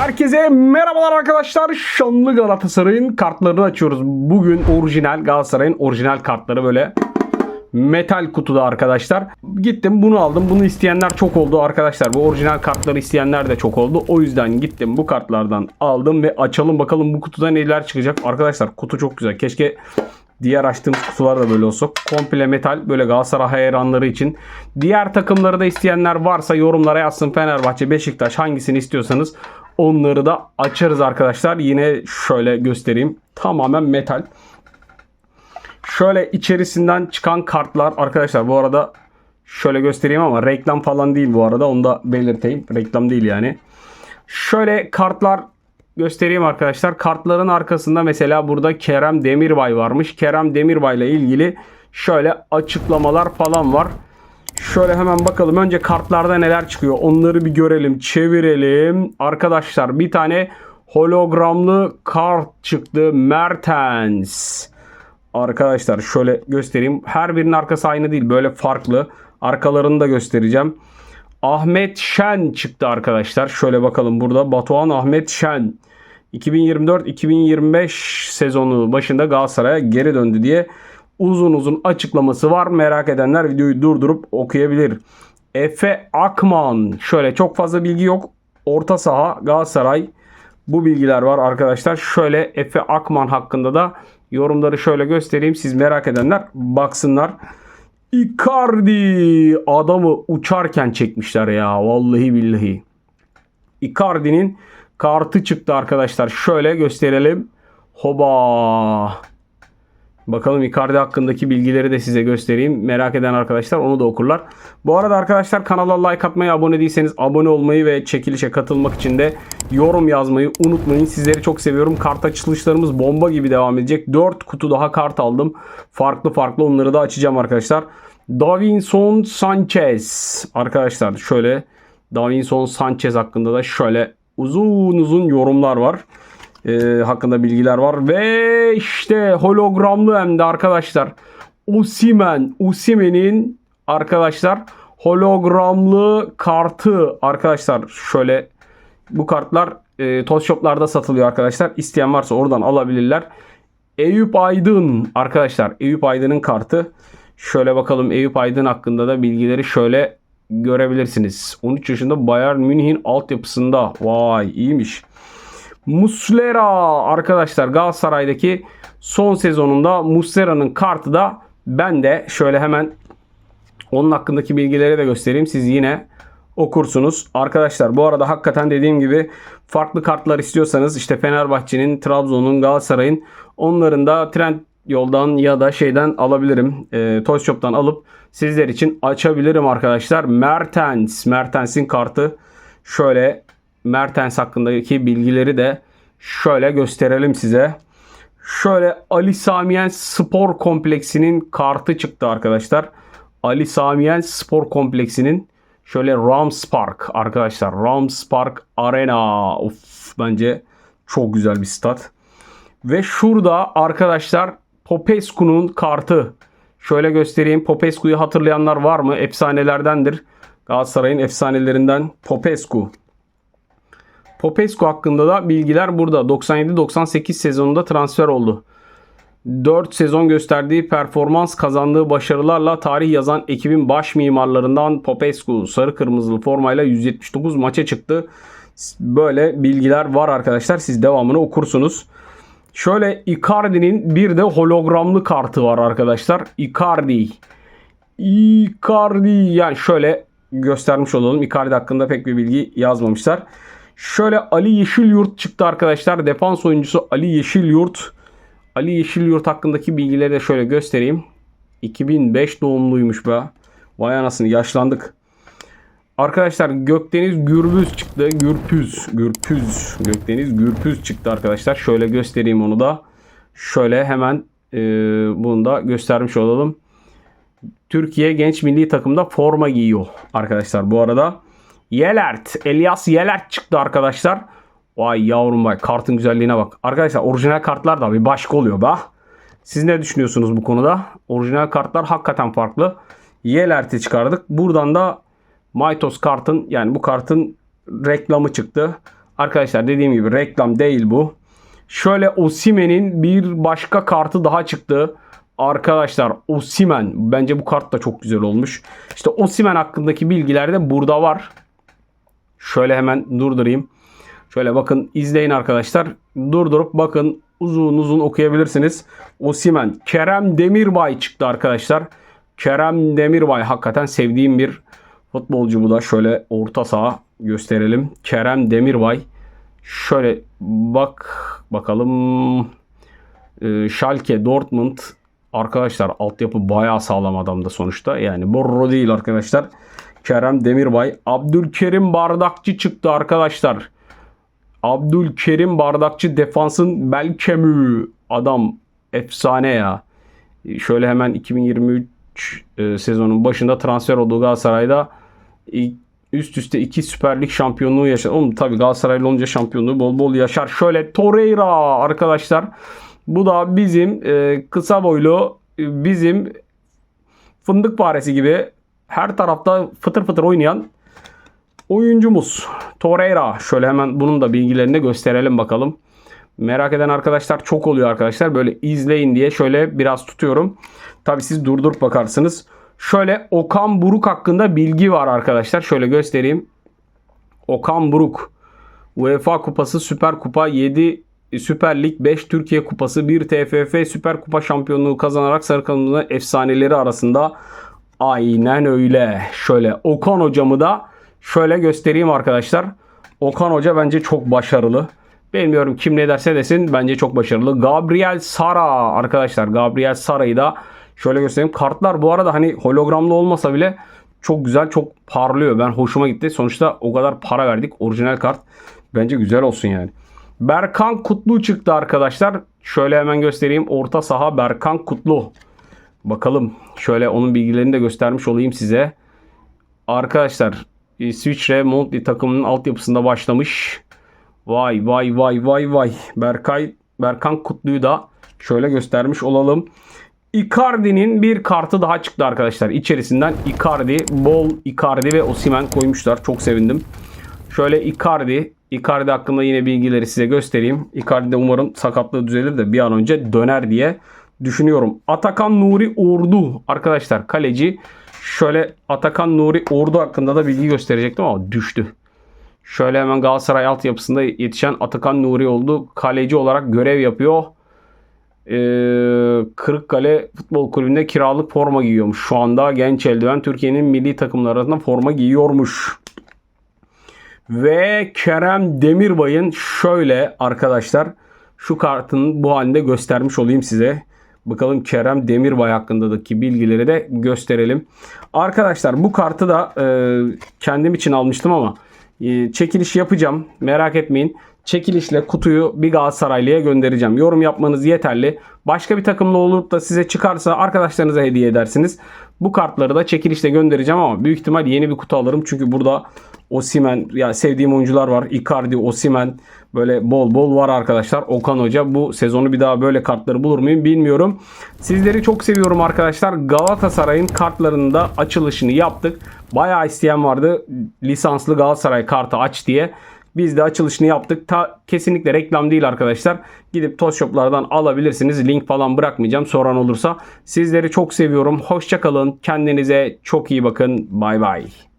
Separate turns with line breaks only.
Herkese merhabalar arkadaşlar. Şanlı Galatasaray'ın kartlarını açıyoruz. Bugün orijinal Galatasaray'ın orijinal kartları böyle metal kutuda arkadaşlar. Gittim bunu aldım. Bunu isteyenler çok oldu arkadaşlar. Bu orijinal kartları isteyenler de çok oldu. O yüzden gittim bu kartlardan aldım ve açalım bakalım bu kutuda neler çıkacak. Arkadaşlar kutu çok güzel. Keşke Diğer açtığımız kutular da böyle olsa. Komple metal böyle Galatasaray hayranları için. Diğer takımları da isteyenler varsa yorumlara yazsın. Fenerbahçe, Beşiktaş hangisini istiyorsanız onları da açarız arkadaşlar. Yine şöyle göstereyim. Tamamen metal. Şöyle içerisinden çıkan kartlar arkadaşlar bu arada şöyle göstereyim ama reklam falan değil bu arada onu da belirteyim. Reklam değil yani. Şöyle kartlar göstereyim arkadaşlar. Kartların arkasında mesela burada Kerem Demirbay varmış. Kerem Demirbay ile ilgili şöyle açıklamalar falan var. Şöyle hemen bakalım. Önce kartlarda neler çıkıyor. Onları bir görelim. Çevirelim. Arkadaşlar bir tane hologramlı kart çıktı. Mertens. Arkadaşlar şöyle göstereyim. Her birinin arkası aynı değil. Böyle farklı. Arkalarını da göstereceğim. Ahmet Şen çıktı arkadaşlar. Şöyle bakalım burada. Batuhan Ahmet Şen. 2024-2025 sezonu başında Galatasaray'a geri döndü diye uzun uzun açıklaması var. Merak edenler videoyu durdurup okuyabilir. Efe Akman. Şöyle çok fazla bilgi yok. Orta saha Galatasaray. Bu bilgiler var arkadaşlar. Şöyle Efe Akman hakkında da yorumları şöyle göstereyim. Siz merak edenler baksınlar. Icardi adamı uçarken çekmişler ya vallahi billahi. Icardi'nin kartı çıktı arkadaşlar. Şöyle gösterelim. Hoba. Bakalım Icardi hakkındaki bilgileri de size göstereyim. Merak eden arkadaşlar onu da okurlar. Bu arada arkadaşlar kanala like atmayı, abone değilseniz abone olmayı ve çekilişe katılmak için de yorum yazmayı unutmayın. Sizleri çok seviyorum. Kart açılışlarımız bomba gibi devam edecek. 4 kutu daha kart aldım. Farklı farklı onları da açacağım arkadaşlar. Davinson Sanchez. Arkadaşlar şöyle Davinson Sanchez hakkında da şöyle uzun uzun yorumlar var. Ee, hakkında bilgiler var. Ve işte hologramlı hem de arkadaşlar. Osimen. Osimen'in arkadaşlar hologramlı kartı arkadaşlar şöyle bu kartlar e, toz shoplarda satılıyor arkadaşlar. İsteyen varsa oradan alabilirler. Eyüp Aydın arkadaşlar. Eyüp Aydın'ın kartı. Şöyle bakalım Eyüp Aydın hakkında da bilgileri şöyle görebilirsiniz. 13 yaşında Bayern Münih'in altyapısında. Vay iyiymiş. Muslera arkadaşlar Galatasaray'daki son sezonunda Muslera'nın kartı da ben de şöyle hemen onun hakkındaki bilgileri de göstereyim. Siz yine okursunuz. Arkadaşlar bu arada hakikaten dediğim gibi farklı kartlar istiyorsanız işte Fenerbahçe'nin, Trabzon'un, Galatasaray'ın onların da trend yoldan ya da şeyden alabilirim. E, Toy Shop'tan alıp sizler için açabilirim arkadaşlar. Mertens, Mertens'in kartı şöyle Mertens hakkındaki bilgileri de şöyle gösterelim size. Şöyle Ali Samiyen Spor Kompleksi'nin kartı çıktı arkadaşlar. Ali Samiyen Spor Kompleksi'nin şöyle Rams Park arkadaşlar. Rams Park Arena. Of bence çok güzel bir stat. Ve şurada arkadaşlar Popescu'nun kartı. Şöyle göstereyim. Popescu'yu hatırlayanlar var mı? Efsanelerdendir. Galatasaray'ın efsanelerinden Popescu. Popescu hakkında da bilgiler burada. 97-98 sezonunda transfer oldu. 4 sezon gösterdiği performans kazandığı başarılarla tarih yazan ekibin baş mimarlarından Popescu sarı kırmızılı formayla 179 maça çıktı. Böyle bilgiler var arkadaşlar. Siz devamını okursunuz. Şöyle Icardi'nin bir de hologramlı kartı var arkadaşlar. Icardi. Icardi yani şöyle göstermiş olalım. Icardi hakkında pek bir bilgi yazmamışlar. Şöyle Ali Yeşilyurt çıktı arkadaşlar. Defans oyuncusu Ali Yeşilyurt. Ali Yeşilyurt hakkındaki bilgileri de şöyle göstereyim. 2005 doğumluymuş be. Vay anasını yaşlandık. Arkadaşlar Gökdeniz Gürbüz çıktı. Gürpüz. Gürpüz. Gökdeniz Gürpüz çıktı arkadaşlar. Şöyle göstereyim onu da. Şöyle hemen e, bunu da göstermiş olalım. Türkiye genç milli takımda forma giyiyor arkadaşlar bu arada. Yelert. Elias Yelert çıktı arkadaşlar. Vay yavrum vay kartın güzelliğine bak. Arkadaşlar orijinal kartlar da bir başka oluyor be. Siz ne düşünüyorsunuz bu konuda? Orijinal kartlar hakikaten farklı. Yelert'i çıkardık. Buradan da Mytos kartın yani bu kartın reklamı çıktı. Arkadaşlar dediğim gibi reklam değil bu. Şöyle Osimen'in bir başka kartı daha çıktı. Arkadaşlar Osimen bence bu kart da çok güzel olmuş. İşte Osimen hakkındaki bilgiler de burada var. Şöyle hemen durdurayım. Şöyle bakın izleyin arkadaşlar. Durdurup bakın uzun uzun okuyabilirsiniz. Osimen, Kerem Demirbay çıktı arkadaşlar. Kerem Demirbay hakikaten sevdiğim bir futbolcu bu da. Şöyle orta saha gösterelim. Kerem Demirbay. Şöyle bak bakalım. Ee, Schalke, Dortmund arkadaşlar altyapı bayağı sağlam adamda sonuçta. Yani borro değil arkadaşlar. Kerem Demirbay. Abdülkerim Bardakçı çıktı arkadaşlar. Abdülkerim Bardakçı defansın bel kemiği. Adam efsane ya. Şöyle hemen 2023 e, sezonun başında transfer olduğu Galatasaray'da üst üste iki Süper şampiyonluğu yaşadı. Oğlum tabii Galatasaraylı olunca şampiyonluğu bol bol yaşar. Şöyle Torreira arkadaşlar. Bu da bizim e, kısa boylu e, bizim fındık faresi gibi her tarafta fıtır fıtır oynayan oyuncumuz. Torreira. Şöyle hemen bunun da bilgilerini gösterelim bakalım. Merak eden arkadaşlar çok oluyor arkadaşlar. Böyle izleyin diye şöyle biraz tutuyorum. Tabi siz durdurup bakarsınız. Şöyle Okan Buruk hakkında bilgi var arkadaşlar. Şöyle göstereyim. Okan Buruk. UEFA Kupası Süper Kupa 7 Süper Lig 5 Türkiye Kupası 1 TFF Süper Kupa şampiyonluğu kazanarak sarı kırmızı efsaneleri arasında aynen öyle. Şöyle Okan hocamı da şöyle göstereyim arkadaşlar. Okan hoca bence çok başarılı. Bilmiyorum kim ne derse desin bence çok başarılı. Gabriel Sara arkadaşlar Gabriel Sara'yı da şöyle göstereyim. Kartlar bu arada hani hologramlı olmasa bile çok güzel çok parlıyor. Ben hoşuma gitti. Sonuçta o kadar para verdik. Orijinal kart. Bence güzel olsun yani. Berkan Kutlu çıktı arkadaşlar. Şöyle hemen göstereyim. Orta saha Berkan Kutlu. Bakalım. Şöyle onun bilgilerini de göstermiş olayım size. Arkadaşlar İsviçre Montli takımının altyapısında başlamış. Vay vay vay vay vay. Berkay Berkan Kutlu'yu da şöyle göstermiş olalım. Icardi'nin bir kartı daha çıktı arkadaşlar. İçerisinden Icardi, bol Icardi ve Osimen koymuşlar. Çok sevindim. Şöyle Icardi, Icardi hakkında yine bilgileri size göstereyim. Icardi de umarım sakatlığı düzelir de bir an önce döner diye düşünüyorum. Atakan Nuri Ordu arkadaşlar kaleci. Şöyle Atakan Nuri Ordu hakkında da bilgi gösterecektim ama düştü. Şöyle hemen Galatasaray altyapısında yetişen Atakan Nuri oldu. Kaleci olarak görev yapıyor. Ee, Kırıkkale Futbol Kulübü'nde kiralık forma giyiyormuş. Şu anda genç eldiven Türkiye'nin milli takımları arasında forma giyiyormuş. Ve Kerem Demirbay'ın şöyle arkadaşlar şu kartın bu halinde göstermiş olayım size. Bakalım Kerem Demirbay hakkındaki bilgileri de gösterelim. Arkadaşlar bu kartı da e, kendim için almıştım ama e, çekiliş yapacağım. Merak etmeyin. Çekilişle kutuyu bir Galatasaraylı'ya göndereceğim. Yorum yapmanız yeterli. Başka bir takımla olup da size çıkarsa arkadaşlarınıza hediye edersiniz. Bu kartları da çekilişle göndereceğim ama büyük ihtimal yeni bir kutu alırım. Çünkü burada Osimen ya sevdiğim oyuncular var. Icardi, Osimen böyle bol bol var arkadaşlar. Okan Hoca bu sezonu bir daha böyle kartları bulur muyum bilmiyorum. Sizleri çok seviyorum arkadaşlar. Galatasaray'ın kartlarının da açılışını yaptık. Bayağı isteyen vardı. Lisanslı Galatasaray kartı aç diye. Biz de açılışını yaptık. Ta, kesinlikle reklam değil arkadaşlar. Gidip toz shoplardan alabilirsiniz. Link falan bırakmayacağım soran olursa. Sizleri çok seviyorum. Hoşçakalın. Kendinize çok iyi bakın. Bay bay.